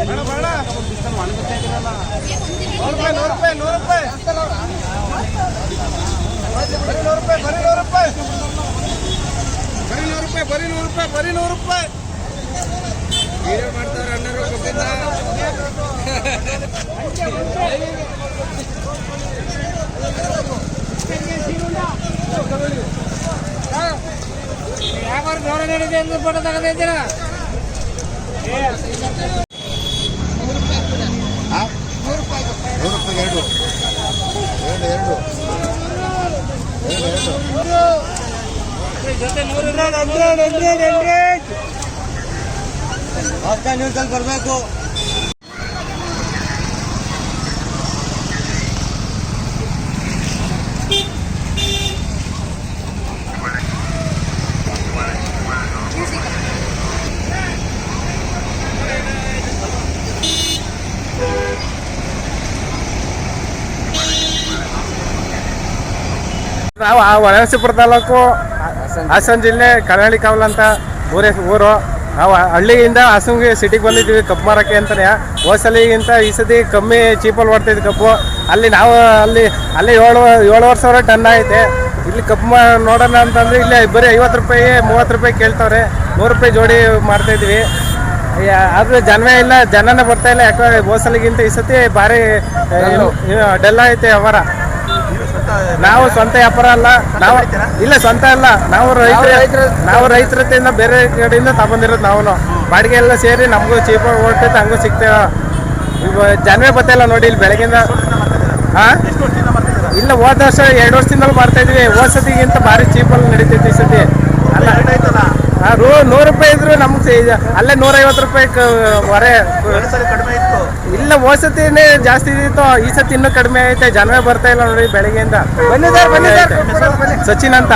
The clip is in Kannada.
ನೂರು ರೂಪಾಯಿ ನೂರು ರೂಪಾಯಿ ನೂರು ರೂಪಾಯಿ ರೂಪಾಯಿ ಬರೀ ನೂರು ರೂಪಾಯಿ. ಮಾಡ್ತಾರೆ ಅಣ್ಣರು ಗೊತ್ತಿಲ್ಲ ವ್ಯಾಪಾರ ಧೋರಣೆ ಇದೆ ಎಂದು ಫೋಟೋ ತಗೊಂಡಿದ್ದೀರಾ ನೂರು ರೂಪಾಯಿ ಎರಡು. ನ್ಯೂಸಲ್ಲಿ ಬರಬೇಕು ನಾವು ಆ ಹೊಳಸಿಪುರ ತಾಲೂಕು ಹಾಸನ ಜಿಲ್ಲೆ. ಕರಾಳಿ ಕಾವಲ್ ಅಂತ ಊರೇ ಊರು. ನಾವು ಹಳ್ಳಿಯಿಂದ ಹಾಸನ್ಗೆ ಸಿಟಿಗೆ ಬಂದಿದ್ವಿ ಕಬ್ಬು ಮಾರಕ್ಕೆ ಅಂತಾನೆ. ಹೋಸಲಿಗಿಂತ ಈ ಸತಿ ಕಮ್ಮಿ ಚೀಪಲ್ಲಿ ಮಾಡ್ತಿದ್ವಿ ಕಬ್ಬು. ಅಲ್ಲಿ ನಾವು ಅಲ್ಲಿ ಅಲ್ಲಿ ಏಳು ಏಳುವರೆ ಸಾವಿರ ಟನ್ ಐತೆ. ಇಲ್ಲಿ ಕಬ್ಬು ಮಾ ನೋಡೋಣ ಅಂತಂದ್ರೆ ಇಲ್ಲಿ ಬರೀ ಐವತ್ತು ರೂಪಾಯಿ ಮೂವತ್ತು ರೂಪಾಯಿ ಕೇಳ್ತಾವ್ರೆ. ನೂರು ರೂಪಾಯಿ ಜೋಡಿ ಮಾಡ್ತಾಯಿದ್ವಿ ಆದ್ರೆ ಜನವೇ ಇಲ್ಲ ಜನನೇ ಬರ್ತಾ ಇಲ್ಲ. ಯಾಕೋ ಹೋಸಲಿಗಿಂತ ಈ ಸತಿ ಭಾರಿ ಡಲ್ ಐತೆ ಅವರ. ನಾವು ಸ್ವಂತ ವ್ಯಾಪಾರ ಅಲ್ಲ ನಾವು ಇಲ್ಲ ಸ್ವಂತ ಅಲ್ಲ. ನಾವು ರೈತರ ನಾವು ರೈತರ ಬೇರೆ ಕಡೆಯಿಂದ ತಗೊಂಡಿರೋದು ನಾವು. ಬಾಡಿಗೆ ಎಲ್ಲ ಸೇರಿ ನಮಗೂ ಚೀಪ್ ಓಡ್ತೈತೆ ಹಂಗೂ ಸಿಗ್ತೇವೆ ಈಗ ಜನವೇ ಬರ್ತಾಯಿಲ್ಲ ನೋಡಿ ಇಲ್ಲಿ ಬೆಳಗಿಂದ ಹಾ? ಇಲ್ಲ ಹೋದ ವರ್ಷ ಎರಡು ವರ್ಷದಿಂದಲೂ ಬರ್ತಾ ಇದ್ವಿ. ಹೋದ ಸತಿಗಿಂತ ಭಾರಿ ಚೀಪಲ್ಲಿ ನಡೀತೈತಿ ಈ ಸತಿ. ಅಲ್ಲ. ರೂ ನೂರು ರೂಪಾಯಿ ಇದ್ರು ನಮ್ಗೆ ಅಲ್ಲೇ ನೂರೈವತ್ತು ರೂಪಾಯಿ ಹೊರೆ. ಕಡಿಮೆ ಇತ್ತು ಇಲ್ಲ ಹೋದ ಸತಿನೇ ಜಾಸ್ತಿ ಇದ್ದಿತ್ತು. ಈ ಸತಿ ಇನ್ನೂ ಕಡಿಮೆ ಐತೆ ಜನವೇ ಬರ್ತಾ ಇಲ್ಲ ನೋಡಿ ಬೆಳಗ್ಗೆಯಿಂದ. ಬನ್ನಿ ಸರ್. ಬನ್ನಿ ಸರ್. ಸಚಿನ್ ಅಂತ.